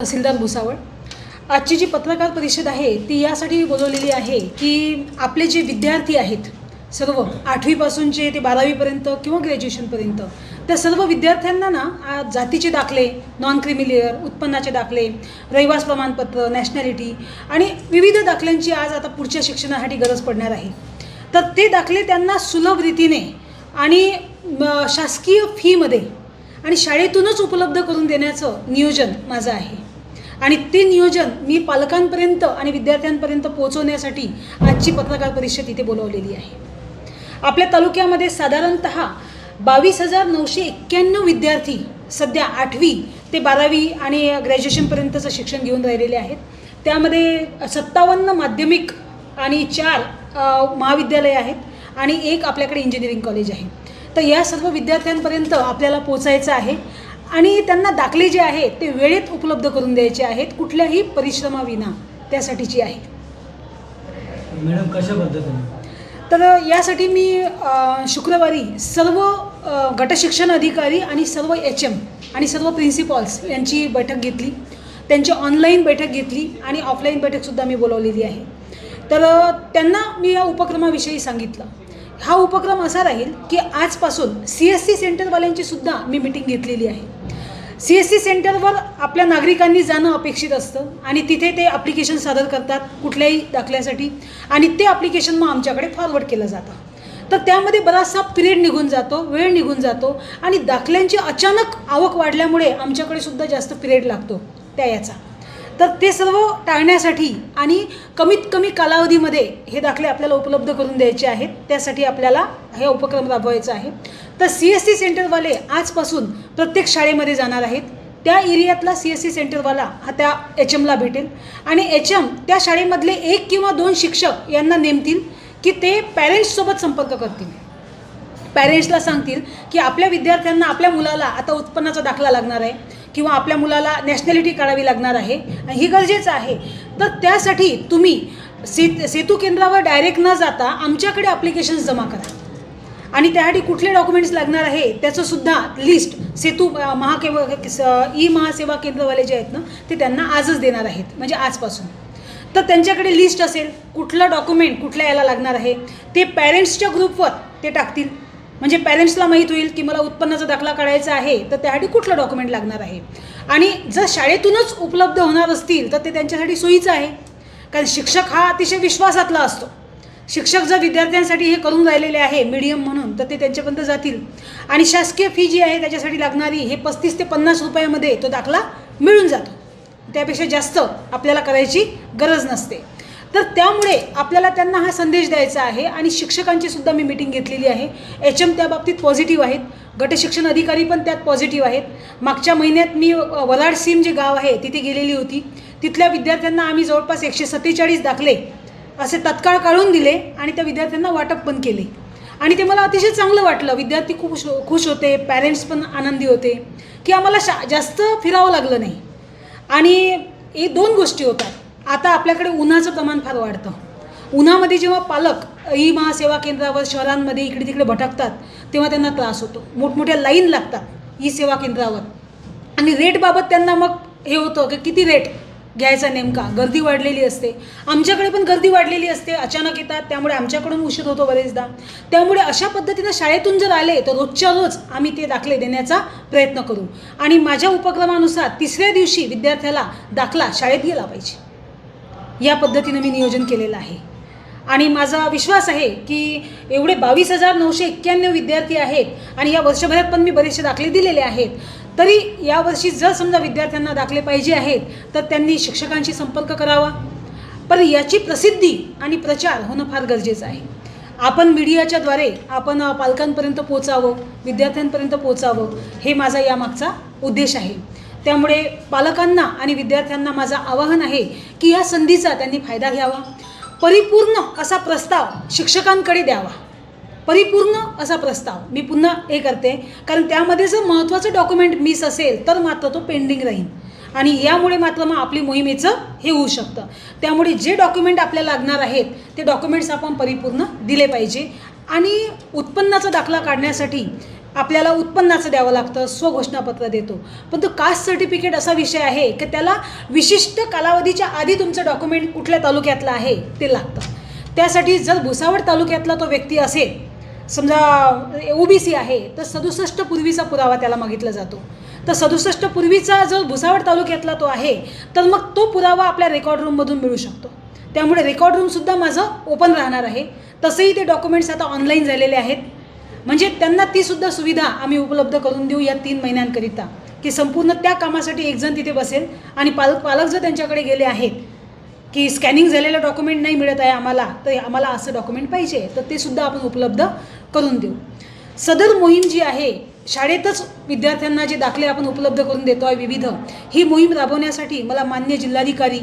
तहसीलदार भुसावळ. आजची जी पत्रकार परिषद आहे ती यासाठी बोलवलेली आहे की आपले जे विद्यार्थी आहेत सर्व आठवीपासूनचे ते बारावीपर्यंत किंवा ग्रॅज्युएशनपर्यंत त्या सर्व विद्यार्थ्यांना ना आज जातीचे दाखले नॉन क्रिमिलियर उत्पन्नाचे दाखले रहिवास प्रमाणपत्र नॅशनॅलिटी आणि विविध दाखल्यांची आज आता पुढच्या शिक्षणासाठी गरज पडणार आहे. तर ते दाखले त्यांना सुलभ रीतीने आणि शासकीय फीमध्ये आणि शाळेतूनच उपलब्ध करून देण्याचं नियोजन माझं आहे. आणि ते नियोजन मी पालकांपर्यंत आणि विद्यार्थ्यांपर्यंत पोहोचवण्यासाठी आजची पत्रकार परिषद इथे बोलवलेली आहे. आपल्या तालुक्यामध्ये साधारणत बावीस हजार नऊशे एक्क्याण्णव विद्यार्थी सध्या आठवी ते बारावी आणि ग्रॅज्युएशनपर्यंतचं शिक्षण घेऊन राहिलेले आहेत. त्यामध्ये सत्तावन्न माध्यमिक आणि चार महाविद्यालय आहेत आणि एक आपल्याकडे इंजिनिअरिंग कॉलेज आहे. तर या सर्व विद्यार्थ्यांपर्यंत आपल्याला पोचायचं आहे. आणि त्यांना दाखले जे आहेत ते वेळेत उपलब्ध करून द्यायचे आहेत कुठल्याही परिश्रमाविना त्यासाठीची आहे मॅडम कशा पद्धतीने तर यासाठी मी अ, शुक्रवारी सर्व अ, गटशिक्षण अधिकारी आणि सर्व एच एम आणि सर्व प्रिन्सिपॉल्स यांची बैठक घेतली. त्यांची ऑनलाईन बैठक घेतली आणि ऑफलाईन बैठकसुद्धा मी बोलवलेली आहे. तर अ, त्यांना मी या उपक्रमाविषयी सांगितलं. हा उपक्रम असा राहील की आजपासून सी एस सी सेंटरवाल्यांची सुद्धा मी मिटिंग घेतलेली आहे. सी एस सी सेंटरवर आपल्या नागरिकांनी जाणं अपेक्षित असतं आणि तिथे ते ॲप्लिकेशन सादर करतात कुठल्याही दाखल्यासाठी आणि ते ॲप्लिकेशन मग आमच्याकडे फॉरवर्ड केलं जातं. तर त्यामध्ये बराचसा पिरियड निघून जातो वेळ निघून जातो आणि दाखल्यांची अचानक आवक वाढल्यामुळे आमच्याकडे सुद्धा जास्त पिरियड लागतो. त्या याचा. तर ते सर्व टाळण्यासाठी आणि कमीत कमी कालावधीमध्ये हे दाखले आपल्याला उपलब्ध करून द्यायचे आहेत. त्यासाठी आपल्याला हे उपक्रम राबवायचा आहे. तर सी एस सी सेंटरवाले आजपासून प्रत्येक शाळेमध्ये जाणार आहेत. त्या एरियातला सी एस सी सेंटरवाला हा त्या एच एमला भेटेल. आणि एच एम त्या शाळेमधले एक किंवा दोन शिक्षक यांना नेमतील की ते पॅरेंट्ससोबत संपर्क करतील. पॅरेंट्सला सांगतील की आपल्या विद्यार्थ्यांना आपल्या मुलाला आता उत्पन्नाचा दाखला लागणार आहे. किंवा आपल्या मुलाला नॅशनॅलिटी काढावी लागणार आहे. आणि ही गरजेचं आहे. तर त्यासाठी तुम्ही से सेतू केंद्रावर डायरेक्ट न जाता आमच्याकडे ॲप्लिकेशन्स जमा करा. आणि त्यासाठी कुठले डॉक्युमेंट्स लागणार आहे त्याचंसुद्धा लिस्ट सेतू महाकेव स- ई महासेवा केंद्रवाले जे आहेत ना ते त्यांना आजच देणार आहेत. म्हणजे आजपासून. तर त्यांच्याकडे लिस्ट असेल कुठलं डॉक्युमेंट कुठल्या याला लागणार आहे ते पॅरेंट्सच्या ग्रुपवर ते टाकतील. म्हणजे पॅरेंट्सला माहीत होईल की मला उत्पन्नाचा दाखला काढायचा आहे तर त्यासाठी कुठलं डॉक्युमेंट लागणार आहे? आणि जर शाळेतूनच उपलब्ध होणार असतील तर ते त्यांच्यासाठी सोयीचं आहे. कारण शिक्षक हा अतिशय विश्वासातला असतो. शिक्षक जर विद्यार्थ्यांसाठी हे करून राहिलेले आहे मीडियम म्हणून तर ते त्यांच्यापर्यंत जातील. आणि शासकीय फी जी आहे त्याच्यासाठी लागणारी हे पस्तीस ते पन्नास रुपयामध्ये तो दाखला मिळून जातो. त्यापेक्षा जास्त आपल्याला करायची गरज नसते. तर त्यामुळे आपल्याला त्यांना हा संदेश द्यायचा आहे आणि शिक्षकांची सुद्धा मी मिटिंग घेतलेली आहे. एच एम त्या बाबतीत पॉझिटिव्ह आहेत. गटशिक्षण अधिकारी पण त्यात पॉझिटिव्ह आहेत. मागच्या महिन्यात मी वलाड सीम जे गाव आहे तिथे गेलेली होती. तिथल्या विद्यार्थ्यांना आम्ही जवळपास एकशे सत्तेचाळीस दाखले असे तत्काळ काढून दिले आणि त्या विद्यार्थ्यांना वाटप पण केले. आणि ते मला अतिशय चांगलं वाटलं. विद्यार्थी खूप खुश होते पॅरेंट्स पण आनंदी होते की आम्हाला शा जास्त फिरावं लागलं नाही. आणि हे दोन गोष्टी होतात. आता आपल्याकडे उन्हाचं प्रमाण फार वाढतं. उन्हामध्ये जेव्हा पालक ई महासेवा केंद्रावर शहरांमध्ये इकडे तिकडे भटकतात तेव्हा त्यांना त्रास होतो. मोठमोठ्या लाईन लागतात ई सेवा केंद्रावर. आणि रेटबाबत त्यांना मग हे होतं की किती रेट घ्यायचा नेमका? गर्दी वाढलेली असते. आमच्याकडे पण गर्दी वाढलेली असते. अचानक येतात. त्यामुळे आमच्याकडून उशीर होतो बरेचदा. त्यामुळे अशा पद्धतीनं शाळेतून जर आले तर रोजच्या रोज आम्ही ते दाखले देण्याचा प्रयत्न करू. आणि माझ्या उपक्रमानुसार तिसऱ्या दिवशी विद्यार्थ्याला दाखला शाळेत गेला पाहिजे. या पद्धतीनं मी नियोजन केलेलं आहे. आणि माझा विश्वास आहे की एवढे बावीस हजार नऊशे एक्क्याण्णव विद्यार्थी आहेत आणि या वर्षभरात पण मी बरेचसे दाखले दिलेले आहेत. तरी यावर्षी जर समजा विद्यार्थ्यांना दाखले पाहिजे आहेत तर त्यांनी शिक्षकांशी संपर्क करावा. पण याची प्रसिद्धी आणि प्रचार होणं फार गरजेचं आहे. आपण मीडियाच्याद्वारे आपण पालकांपर्यंत पोचावं विद्यार्थ्यांपर्यंत पोचावं हे माझा यामागचा उद्देश आहे. त्यामुळे पालकांना आणि विद्यार्थ्यांना माझं आवाहन आहे की या संधीचा त्यांनी फायदा घ्यावा. परिपूर्ण असा प्रस्ताव शिक्षकांकडे द्यावा. परिपूर्ण असा प्रस्ताव मी पुन्हा हे करते. कारण त्यामध्ये जर महत्त्वाचं डॉक्युमेंट मिस असेल तर मात्र तो पेंडिंग राहील. आणि यामुळे मात्र मग आपली मोहिमेचं हे होऊ शकतं. त्यामुळे जे डॉक्युमेंट आपल्याला लागणार आहेत ते डॉक्युमेंट्स आपण परिपूर्ण दिले पाहिजे. आणि उत्पन्नाचा दाखला काढण्यासाठी आपल्याला उत्पन्नाचं द्यावं लागतं स्वघोषणापत्र देतो. पण तो कास्ट सर्टिफिकेट असा विषय आहे की त्याला विशिष्ट कालावधीच्या आधी तुमचं डॉक्युमेंट कुठल्या तालुक्यातलं आहे ते लागतं. त्यासाठी जर भुसावळ तालुक्यातला तो व्यक्ती असेल समजा ओ बी सी आहे तर सदुसष्ट पूर्वीचा पुरावा त्याला मागितला जातो. तर सदुसष्ट पूर्वीचा जर भुसावळ तालुक्यातला तो आहे तर मग तो पुरावा आपल्या रेकॉर्ड रूममधून मिळू शकतो. त्यामुळे रेकॉर्ड रूमसुद्धा माझं ओपन राहणार आहे. तसंही ते डॉक्युमेंट्स आता ऑनलाईन झालेले आहेत. म्हणजे त्यांना तीसुद्धा सुविधा आम्ही उपलब्ध करून देऊ या तीन महिन्यांकरिता. की संपूर्ण त्या कामासाठी एकजण तिथे बसेल आणि पालक पालक जर त्यांच्याकडे गेले आहेत की स्कॅनिंग झालेलं डॉक्युमेंट नाही मिळत आहे आम्हाला तर आम्हाला असं डॉक्युमेंट पाहिजे तर ते सुद्धा आपण उपलब्ध करून देऊ. सदर मोहीम जी आहे शाळेतच विद्यार्थ्यांना जे दाखले आपण उपलब्ध करून देतो आहे विविध ही मोहीम राबवण्यासाठी मला मान्य जिल्हाधिकारी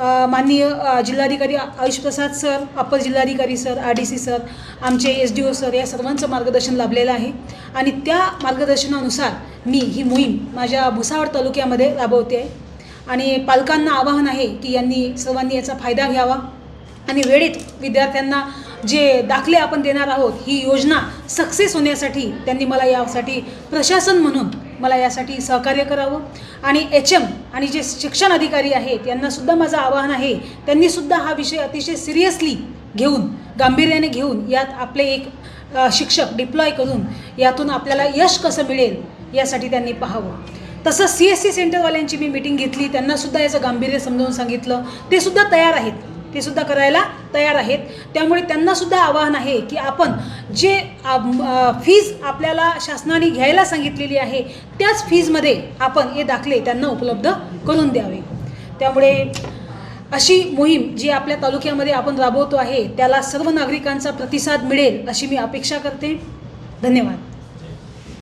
माननीय जिल्हाधिकारी आयुष प्रसाद सर अपर जिल्हाधिकारी sir R D C sir आमचे एस डी ओ सर या सर्वांचं मार्गदर्शन लाभलेलं आहे. आणि त्या मार्गदर्शनानुसार मी ही मोहीम माझ्या भुसावळ तालुक्यामध्ये राबवते आहे. आणि पालकांना आवाहन आहे की यांनी सर्वांनी याचा फायदा घ्यावा. आणि वेळेत विद्यार्थ्यांना जे दाखले आपण देणार आहोत ही योजना सक्सेस होण्यासाठी त्यांनी मला यासाठी प्रशासन म्हणून मला यासाठी सहकार्य करावं. आणि एच एम आणि जे शिक्षण अधिकारी आहेत यांनासुद्धा माझं आवाहन आहे त्यांनीसुद्धा हा विषय अतिशय सिरियसली घेऊन गांभीर्याने घेऊन यात आपले एक शिक्षक डिप्लॉय करून यातून आपल्याला यश कसं मिळेल यासाठी त्यांनी पाहावं. तसं सी एस सी सेंटरवाल्यांची मी मीटिंग घेतली त्यांनासुद्धा याचं गांभीर्य समजावून सांगितलं. ते सुद्धा तयार आहेत. ते सुद्धा करायला तयार आहेत. त्यामुळे त्यांनासुद्धा आवाहन आहे की आपण जे फीज आपल्याला शासनाने घ्यायला सांगितलेली आहे त्याच फीजमध्ये आपण हे दाखले त्यांना उपलब्ध करून द्यावे. त्यामुळे अशी मोहीम जी आपल्या तालुक्यामध्ये आपण राबवतो आहे त्याला सर्व नागरिकांचा प्रतिसाद मिळेल अशी मी अपेक्षा करते. धन्यवाद.